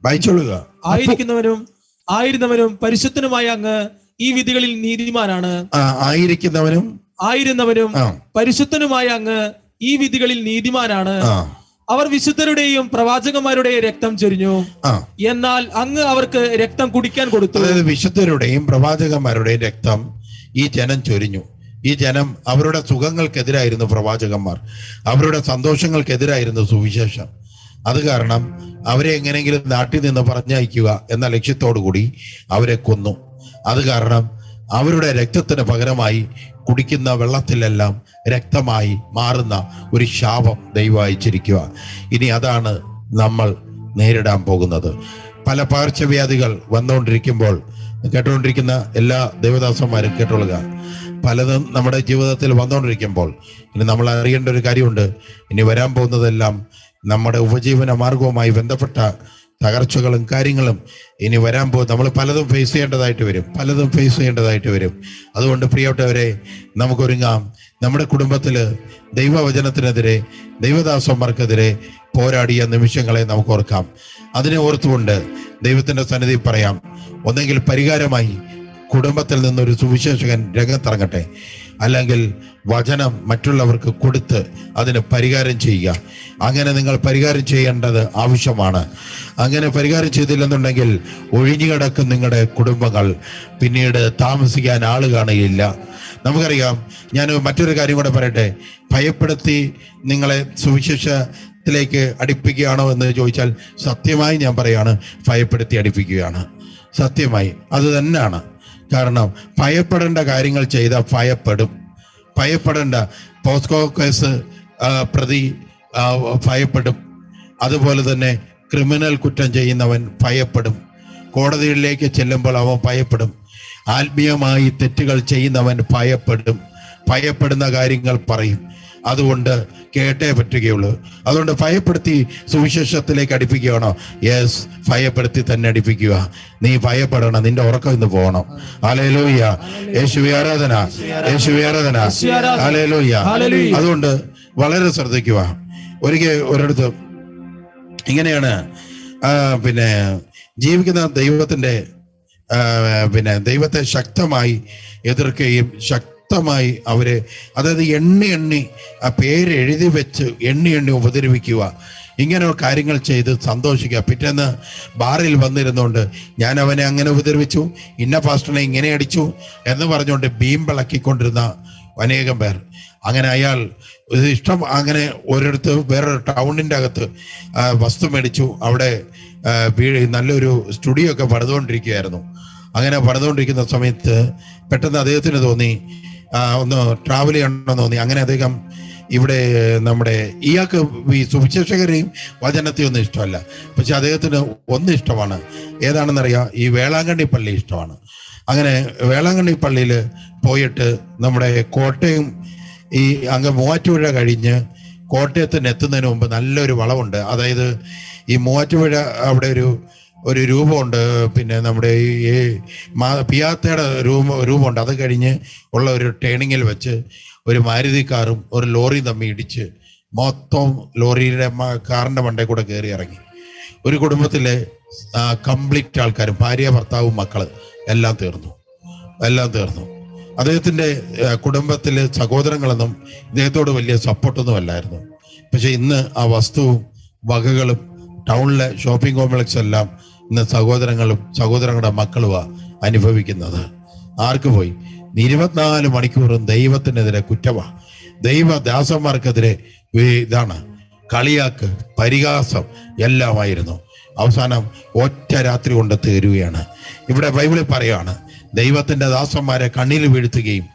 വായിച്ചോളുക. ആയിരിക്കുന്നവനും ആയിരുന്നവനും പരിശുദ്ധനുമായ അങ്ങ് ഈ വിധികളിൽ നീതിമാനാണ്. ആയിരിക്കുന്നവനും ആയിരുന്നവനും പരിശുദ്ധനുമായ അങ്ങ് ഈ വിധികളിൽ നീതിമാനാണ്. അവർ വിശുദ്ധരുടെയും പ്രവാചകന്മാരുടെയും രക്തം ചൊരിഞ്ഞു. എന്നാൽ അങ്ങ് അവർക്ക് രക്തം കുടിക്കാൻ കൊടുത്തു. അതായത് വിശുദ്ധരുടെയും പ്രവാചകന്മാരുടെയും രക്തം ഈ ജനം ചൊരിഞ്ഞു. ഈ ജനം അവരുടെ സുഖങ്ങൾക്കെതിരായിരുന്നു പ്രവാചകന്മാർ. അവരുടെ സന്തോഷങ്ങൾക്കെതിരായിരുന്നു സുവിശേഷം. അത് കാരണം അവരെ എങ്ങനെയെങ്കിലും നാട്ടിൽ നിന്ന് പറഞ്ഞയക്കുക എന്ന ലക്ഷ്യത്തോടു കൂടി അവരെ കൊന്നു. അത് കാരണം അവരുടെ രക്തത്തിന് പകരമായി കുടിക്കുന്ന വെള്ളത്തിലെല്ലാം രക്തമായി മാറുന്ന ഒരു ശാപം ദൈവം അയച്ചിരിക്കുക. ഇനി അതാണ് നമ്മൾ നേരിടാൻ പോകുന്നത്. പല പകർച്ചവ്യാധികൾ വന്നുകൊണ്ടിരിക്കുമ്പോൾ കേട്ടുകൊണ്ടിരിക്കുന്ന എല്ലാ ദേവദാസന്മാരും കേട്ടോളുക. പലതും നമ്മുടെ ജീവിതത്തിൽ വന്നുകൊണ്ടിരിക്കുമ്പോൾ ഇനി നമ്മൾ അറിയേണ്ട ഒരു കാര്യമുണ്ട്. ഇനി വരാൻ പോകുന്നതെല്ലാം നമ്മുടെ ഉപജീവന മാർഗവുമായി ബന്ധപ്പെട്ട തകർച്ചകളും കാര്യങ്ങളും ഇനി വരാൻ പോകും. നമ്മൾ പലതും ഫേസ് ചെയ്യേണ്ടതായിട്ട് വരും. പലതും ഫേസ് ചെയ്യേണ്ടതായിട്ട് വരും. അതുകൊണ്ട് പ്രിയപ്പെട്ടവരെ നമുക്കൊരുങ്ങാം. നമ്മുടെ കുടുംബത്തിൽ ദൈവവചനത്തിനെതിരെ ദൈവദാസന്മാർക്കെതിരെ പോരാടിയ നിമിഷങ്ങളെ നമുക്ക് ഓർക്കാം. അതിനെ ഓർത്തുകൊണ്ട് ദൈവത്തിന്റെ സന്നിധി പറയാം. ഒന്നെങ്കിൽ പരിഹാരമായി കുടുംബത്തിൽ നിന്നൊരു സുവിശേഷകൻ രംഗത്തിറങ്ങട്ടെ. അല്ലെങ്കിൽ വചനം മറ്റുള്ളവർക്ക് കൊടുത്ത് അതിന് പരിഹാരം ചെയ്യുക. അങ്ങനെ നിങ്ങൾ പരിഹാരം ചെയ്യേണ്ടത് ആവശ്യമാണ്. അങ്ങനെ പരിഹാരം ചെയ്തില്ലെന്നുണ്ടെങ്കിൽ ഒഴിഞ്ഞു കിടക്കും നിങ്ങളുടെ കുടുംബങ്ങൾ. പിന്നീട് താമസിക്കാൻ ആൾ കാണുകയില്ല. നമുക്കറിയാം ഞാൻ മറ്റൊരു കാര്യം കൂടെ പറയട്ടെ. ഭയപ്പെടുത്തി നിങ്ങളെ സുവിശേഷത്തിലേക്ക് അടുപ്പിക്കുകയാണോ എന്ന് ചോദിച്ചാൽ സത്യമായി ഞാൻ പറയാണ് ഭയപ്പെടുത്തി അടുപ്പിക്കുകയാണ്. സത്യമായി. അത് തന്നെയാണ്. കാരണം ഭയപ്പെടേണ്ട കാര്യങ്ങൾ ചെയ്താൽ ഭയപ്പെടും. ഭയപ്പെടേണ്ട പോസ്കോ കേസ് പ്രതി ഭയപ്പെടും. അതുപോലെ തന്നെ ക്രിമിനൽ കുറ്റം ചെയ്യുന്നവൻ ഭയപ്പെടും. കോടതികളിലേക്ക് ചെല്ലുമ്പോൾ അവൻ ഭയപ്പെടും. ആത്മീയമായി തെറ്റുകൾ ചെയ്യുന്നവൻ ഭയപ്പെടും. ഭയപ്പെടുന്ന കാര്യങ്ങൾ പറയും. അതുകൊണ്ട് കേട്ടേ പറ്റുകയുള്ളൂ. അതുകൊണ്ട് ഭയപ്പെടുത്തി സുവിശേഷത്തിലേക്ക് അടുപ്പിക്കുകയാണോ? യെസ് ഭയപ്പെടുത്തി തന്നെ അടുപ്പിക്കുക. നീ ഭയപ്പെടണം നിന്റെ ഉറക്കം ഇന്ന് പോകണം. അലലോയ്യ യേശുവി ആരാധന. യേശുവി ആരാധന. അലലോയ്യ അതുകൊണ്ട് വളരെ ശ്രദ്ധിക്കുക. ഒരിക്കൽ ഒരിടത്ത് ഇങ്ങനെയാണ് പിന്നെ ജീവിക്കുന്ന ദൈവത്തിന്റെ പിന്നെ ദൈവത്തെ ശക്തമായി എതിർക്കുകയും ശക്തമായി അവരെ അതായത് എണ്ണി എണ്ണി ആ പേര് എഴുതി വെച്ച് എണ്ണി എണ്ണി ഉപദ്രവിക്കുക. ഇങ്ങനെ കാര്യങ്ങൾ ചെയ്ത് സന്തോഷിക്കുക. പിറ്റേന്ന് ബാറിൽ വന്നിരുന്നുകൊണ്ട് ഞാൻ അവനെ അങ്ങനെ ഉപദ്രവിച്ചു ഇന്ന പാസ്റ്ററിനെ ഇങ്ങനെ അടിച്ചു എന്ന് പറഞ്ഞുകൊണ്ട് ബീം വിളക്കിക്കൊണ്ടിരുന്ന അനേകം പേർ. അങ്ങനെ അയാൾ ഇഷ്ടം അങ്ങനെ ഒരിടത്ത് വേറൊരു ടൗണിന്റെ അകത്ത് വസ്തു മേടിച്ചു. അവിടെ നല്ലൊരു സ്റ്റുഡിയോ ഒക്കെ പണിതുകൊണ്ടിരിക്കുകയായിരുന്നു. അങ്ങനെ പണിതുകൊണ്ടിരിക്കുന്ന സമയത്ത് പെട്ടെന്ന് അദ്ദേഹത്തിന് തോന്നി ഒന്ന് ട്രാവൽ ചെയ്യണമെന്ന് തോന്നി. അങ്ങനെ അദ്ദേഹം ഇവിടെ നമ്മുടെ ഇയാൾക്ക് ഈ സുവിശേഷകരെയും വചനത്തെയും ഒന്നും ഇഷ്ടമല്ല. പക്ഷെ അദ്ദേഹത്തിന് ഒന്ന് ഇഷ്ടമാണ്. ഏതാണെന്നറിയാം? ഈ വേളാങ്കണ്ണി പള്ളി ഇഷ്ടമാണ്. അങ്ങനെ വേളാങ്കണ്ണി പള്ളിയിൽ പോയിട്ട് നമ്മുടെ കോട്ടയം ഈ അങ്ങ് മൂവാറ്റുപുഴ കഴിഞ്ഞ് കോട്ടയത്തിന് എത്തുന്നതിന് മുമ്പ് നല്ലൊരു വളവുണ്ട്. അതായത് ഈ മൂവാറ്റുപുഴ അവിടെ ഒരു ഒരു രൂപമുണ്ട്. പിന്നെ നമ്മുടെ ഈ പിയാത്തയുടെ രൂപ രൂപമുണ്ട്. അത് കഴിഞ്ഞ് ഉള്ള ഒരു ടേണിങ്ങിൽ വെച്ച് ഒരു മാരുതി കാറും ഒരു ലോറിയും തമ്മിൽ ഇടിച്ച് മൊത്തം ലോറിയുടെ കാറിന്റെ മണ്ടയിൽ കൂടെ കയറി ഇറങ്ങി. ഒരു കുടുംബത്തിലെ കംപ്ലീറ്റ് ആൾക്കാരും ഭാര്യ ഭർത്താവും മക്കൾ എല്ലാം തീർന്നു. എല്ലാം തീർന്നു. അദ്ദേഹത്തിന്റെ കുടുംബത്തിലെ സഹോദരങ്ങളൊന്നും ഇദ്ദേഹത്തോട് വലിയ സപ്പോർട്ടൊന്നും അല്ലായിരുന്നു. പക്ഷെ ഇന്ന് ആ വസ്തുവും വകകളും ടൗണിലെ ഷോപ്പിംഗ് കോംപ്ലക്സ് എല്ലാം ഇന്ന് സഹോദരങ്ങളും സഹോദരങ്ങളുടെ മക്കളുമാ അനുഭവിക്കുന്നത്. ആർക്ക് പോയി? ഇരുപത്തിനാല് മണിക്കൂറും ദൈവത്തിനെതിരെ കുറ്റമാ. ദൈവദാസന്മാർക്കെതിരെ ഇതാണ് കളിയാക്ക് പരിഹാസം എല്ലാമായിരുന്നു. അവസാനം ഒറ്റ രാത്രി കൊണ്ട് തീരുകയാണ്. ഇവിടെ ബൈബിളിൽ പറയാണ് ദൈവത്തിന്റെ ദാസന്മാരെ കണ്ണിൽ വീഴ്ത്തുകയും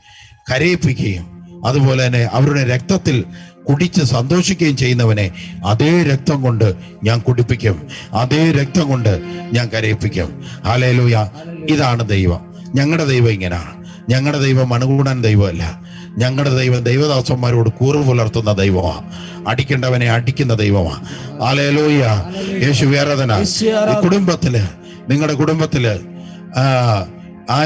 കരയിപ്പിക്കുകയും അതുപോലെ തന്നെ അവരുടെ രക്തത്തിൽ കുടിച്ച് സന്തോഷിക്കുകയും ചെയ്യുന്നവനെ അതേ രക്തം കൊണ്ട് ഞാൻ കുടിപ്പിക്കും. അതേ രക്തം കൊണ്ട് ഞാൻ കരയിപ്പിക്കും. ഹാലേലൂയ ഇതാണ് ദൈവം. ഞങ്ങളുടെ ദൈവം ഇങ്ങനെയാണ് ഞങ്ങളുടെ ദൈവം അണുകൂടാൻ ദൈവമല്ല. ഞങ്ങളുടെ ദൈവം ദൈവദാസന്മാരോട് കൂറു പുലർത്തുന്ന ദൈവമാണ്. അടിക്കേണ്ടവനെ അടിക്കുന്ന ദൈവമാണ്. ആലേലോയ യേശു വേറതന കുടുംബത്തിൽ നിങ്ങളുടെ കുടുംബത്തിൽ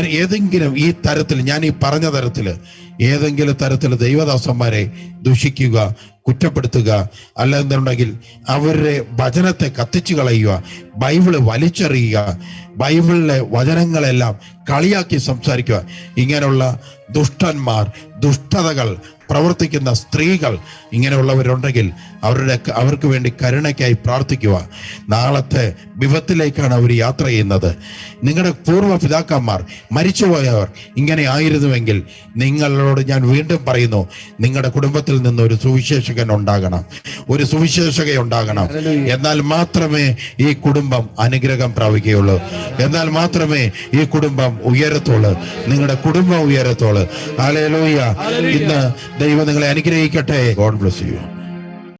ഏതെങ്കിലും ഈ തരത്തിൽ ഞാൻ ഈ പറഞ്ഞ തരത്തിൽ ഏതെങ്കിലും തരത്തിൽ ദൈവദാസന്മാരെ ദുഷിക്കുക കുറ്റപ്പെടുത്തുക. അല്ലെന്നുണ്ടെങ്കിൽ അവരുടെ വചനത്തെ കത്തിച്ചു കളയുക ബൈബിൾ വലിച്ചെറിയുക ബൈബിളിലെ വചനങ്ങളെല്ലാം കളിയാക്കി സംസാരിക്കുക. ഇങ്ങനെയുള്ള ദുഷ്ടന്മാർ ദുഷ്ടതകൾ പ്രവർത്തിക്കുന്ന സ്ത്രീകൾ ഇങ്ങനെയുള്ളവരുണ്ടെങ്കിൽ അവരുടെ അവർക്ക് വേണ്ടി കരുണയ്ക്കായി പ്രാർത്ഥിക്കുക. നാളത്തെ വിപത്തിലേക്കാണ് അവർ യാത്ര ചെയ്യുന്നത്. നിങ്ങളുടെ പൂർവ പിതാക്കന്മാർ മരിച്ചുപോയവർ ഇങ്ങനെ ആയിരുന്നുവെങ്കിൽ നിങ്ങളോട് ഞാൻ വീണ്ടും പറയുന്നു നിങ്ങളുടെ കുടുംബത്തിൽ നിന്ന് ഒരു സുവിശേഷകൻ ഉണ്ടാകണം. ഒരു സുവിശേഷക ഉണ്ടാകണം. എന്നാൽ മാത്രമേ ഈ കുടുംബം അനുഗ്രഹം പ്രാപിക്കുകയുള്ളൂ. എന്നാൽ മാത്രമേ ഈ കുടുംബം ഉയരത്തുള്ളൂ. നിങ്ങളുടെ കുടുംബം ഉയരത്തുള്ളൂ. ആലയിലൂയ ഇന്ന് ദൈവം നിങ്ങളെ അനുഗ്രഹിക്കട്ടെ. God bless you